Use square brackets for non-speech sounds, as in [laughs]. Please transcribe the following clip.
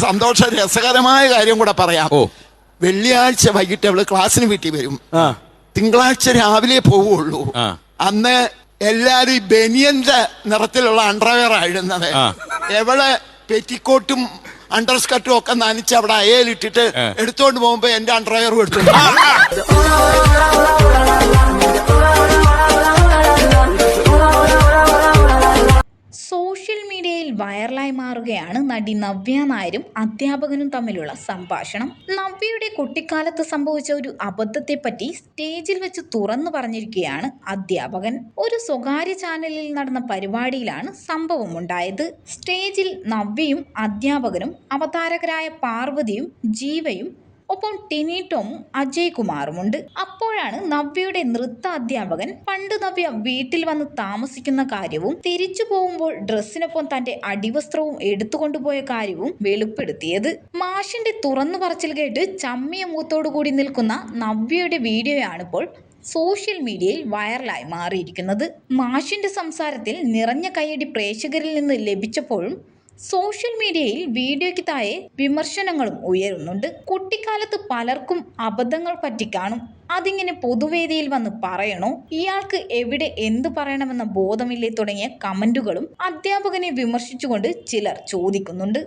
സന്തോഷ രസകരമായ കാര്യം കൂടെ പറയാം. ഓ. വെള്ളിയാഴ്ച വൈകിട്ട് അവൾ ക്ലാസ്സിന് വീട്ടിൽ വരും. തിങ്കളാഴ്ച രാവിലെ പോവുള്ളൂ. അന്ന് എല്ലാരും ഈ ബനിയന്റെ നിറത്തിലുള്ള അണ്ടർവെയർ ആയിരുന്നത് എവളെ പെറ്റിക്കോട്ടും അണ്ടർ സ്കർട്ടും ഒക്കെ നനച്ച് അവിടെ അയലിട്ടിട്ട്. എടുത്തോണ്ട് പോകുമ്പോ എന്റെ അണ്ടർവെയറും എടുത്തു [laughs] വൈറലായി മാറുകയാണ് നടി നവ്യ നായരും അധ്യാപകനും തമ്മിലുള്ള സംഭാഷണം. നവ്യയുടെ കുട്ടിക്കാലത്ത് സംഭവിച്ച ഒരു അബദ്ധത്തെപ്പറ്റി സ്റ്റേജിൽ വെച്ച് തുറന്നു പറഞ്ഞിരിക്കുകയാണ് അധ്യാപകൻ. ഒരു സ്വകാര്യ ചാനലിൽ നടന്ന പരിപാടിയിലാണ് സംഭവം ഉണ്ടായത് സ്റ്റേജിൽ നവ്യയും അധ്യാപകനും അവതാരകരായ പാർവതിയും ജീവയും ഒപ്പം ടിനി ടോമും അജയ് കുമാറുമുണ്ട് അപ്പോഴാണ് നവ്യയുടെ നൃത്ത അധ്യാപകൻ പണ്ട് നവ്യ വീട്ടിൽ വന്ന് താമസിക്കുന്ന കാര്യവും തിരിച്ചു പോകുമ്പോൾ ഡ്രസ്സിനൊപ്പം തന്റെ അടിവസ്ത്രവും എടുത്തുകൊണ്ടുപോയ കാര്യവും വെളിപ്പെടുത്തിയത്. മാഷിന്റെ തുറന്നു പറച്ചിൽ കേട്ട് ചമ്മിയ മുഖത്തോടു കൂടി നിൽക്കുന്ന നവ്യയുടെ വീഡിയോയാണിപ്പോൾ സോഷ്യൽ മീഡിയയിൽ വൈറലായി മാറിയിരിക്കുന്നത്. മാഷിന്റെ സംസാരത്തിൽ നിറഞ്ഞ കൈയടി പ്രേക്ഷകരിൽ നിന്ന് ലഭിച്ചപ്പോഴും സോഷ്യൽ മീഡിയയിൽ വീഡിയോയ്ക്ക് താഴെ വിമർശനങ്ങളും ഉയരുന്നുണ്ട്. കുട്ടിക്കാലത്ത് പലർക്കും അബദ്ധങ്ങൾ പറ്റി കാണും. അതിങ്ങനെ പൊതുവേദിയിൽ വന്ന് പറയണോ? ഇയാൾക്ക് എവിടെ എന്ത് പറയണമെന്ന ബോധമില്ലേ തുടങ്ങിയ കമന്റുകളും അധ്യാപകനെ വിമർശിച്ചുകൊണ്ട് ചിലർ ചോദിക്കുന്നുണ്ട്.